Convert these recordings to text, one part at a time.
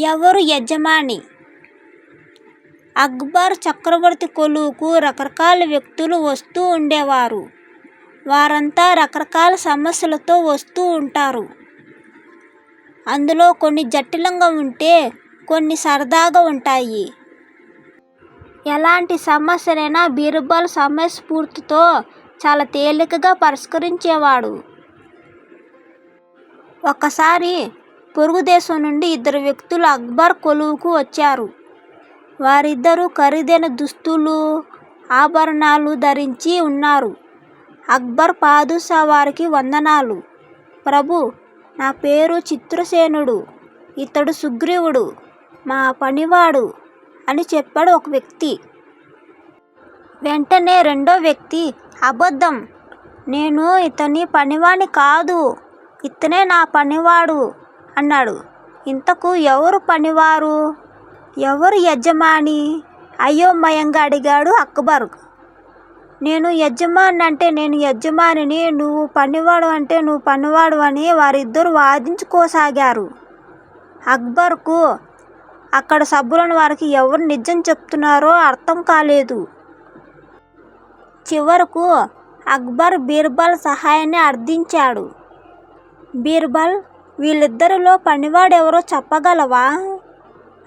ఎవరు యజమాని? అక్బర్ చక్రవర్తి కొలువుకు రకరకాల వ్యక్తులు వస్తూ ఉండేవారు. వారంతా రకరకాల సమస్యలతో వస్తూ ఉంటారు. అందులో కొన్ని జటిలంగా ఉంటే కొన్ని సరదాగా ఉంటాయి. ఎలాంటి సమస్యనైనా బీర్బల్ సమయస్ఫూర్తితో చాలా తేలికగా పరిష్కరించేవాడు. ఒకసారి పొరుగు దేశం నుండి ఇద్దరు వ్యక్తులు అక్బర్ కొలువుకు వచ్చారు. వారిద్దరూ ఖరీదైన దుస్తులు ఆభరణాలు ధరించి ఉన్నారు. అక్బర్ పాదుషా వారికి వందనాలు. ప్రభు నా పేరు చిత్రసేనుడు. ఇతడు సుగ్రీవుడు. మా పనివాడు అని చెప్పాడు ఒక వ్యక్తి. వెంటనే రెండో వ్యక్తి అబద్ధం. నేను ఇతని పనివాణ్ణి కాదు. ఇతనే నా పనివాడు. అన్నాడు. ఇంతకు ఎవరు పనివారు? ఎవరు యజమాని? అయోమయంగా అడిగాడు అక్బర్ నేను యజమాని అంటే నేను యజమానిని నువ్వు పనివాడు అంటే నువ్వు పనివాడు అని వారిద్దరూ వాదించుకోసాగారు. అక్బర్కు అక్కడ సభ్యులను వారికి ఎవరు నిజం చెప్తున్నారో అర్థం కాలేదు. చివరకు అక్బర్ బీర్బల్ సహాయాన్ని అర్థించాడు. బీర్బల్ వీళ్ళిద్దరిలో పనివాడెవరో చెప్పగలవా?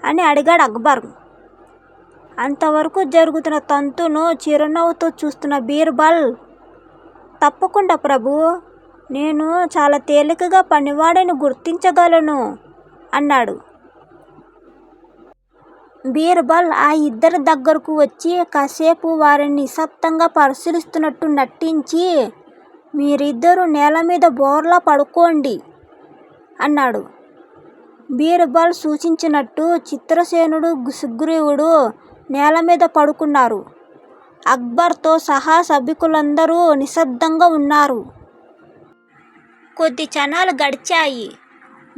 అని అడిగాడు అక్బర్. అంతవరకు జరుగుతున్న తంతును చిరునవ్వుతో చూస్తున్న బీర్బల్ తప్పకుండా ప్రభు నేను చాలా తేలికగా పనివాడని గుర్తించగలను అన్నాడు. బీర్బల్ ఆ ఇద్దరి దగ్గరకు వచ్చి కాసేపు వారిని నిశ్శబ్దంగా పరిశీలిస్తున్నట్టు నటించి మీరిద్దరూ నేల మీద బోర్లా పడుకోండి అన్నాడు. బీర్బల్ సూచించినట్టు చిత్రసేనుడు సుగ్రీవుడు నేల మీద పడుకున్నారు. అక్బర్తో సహా సభికులందరూ నిశ్శబ్దంగా ఉన్నారు. కొద్ది క్షణాలు గడిచాయి.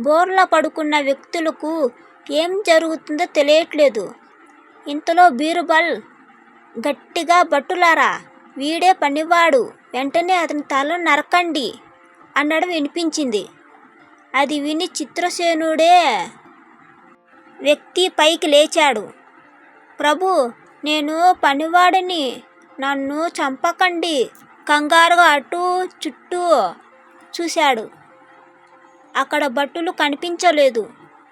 బోర్లా పడుకున్న వ్యక్తులకు ఏం జరుగుతుందో తెలియట్లేదు. ఇంతలో బీరుబల్ గట్టిగా బట్టులారా వీడే పనివాడు వెంటనే అతని తల నరకండి అనడం వినిపించింది. అది విని చిత్రసేనుడే వ్యక్తి పైకి లేచాడు. ప్రభు నేను పనివాడిని. నన్ను చంపకండి. కంగారుగా అటు చుట్టూ చూశాడు. అక్కడ భట్టులు కనిపించలేదు.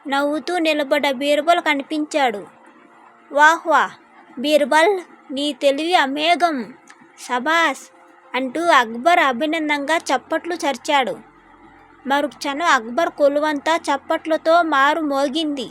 నవ్వుతూ నిలబడ్డ బీర్బల్ కనిపించాడు. వాహ్ బీర్బల్ నీ తెలివి అమేఘం. సబాస్ అంటూ అక్బర్ అభినందంగా చప్పట్లు చరిచాడు. మరుక్షణం అక్బర్ కొలువంతా చప్పట్లతో మారు మోగింది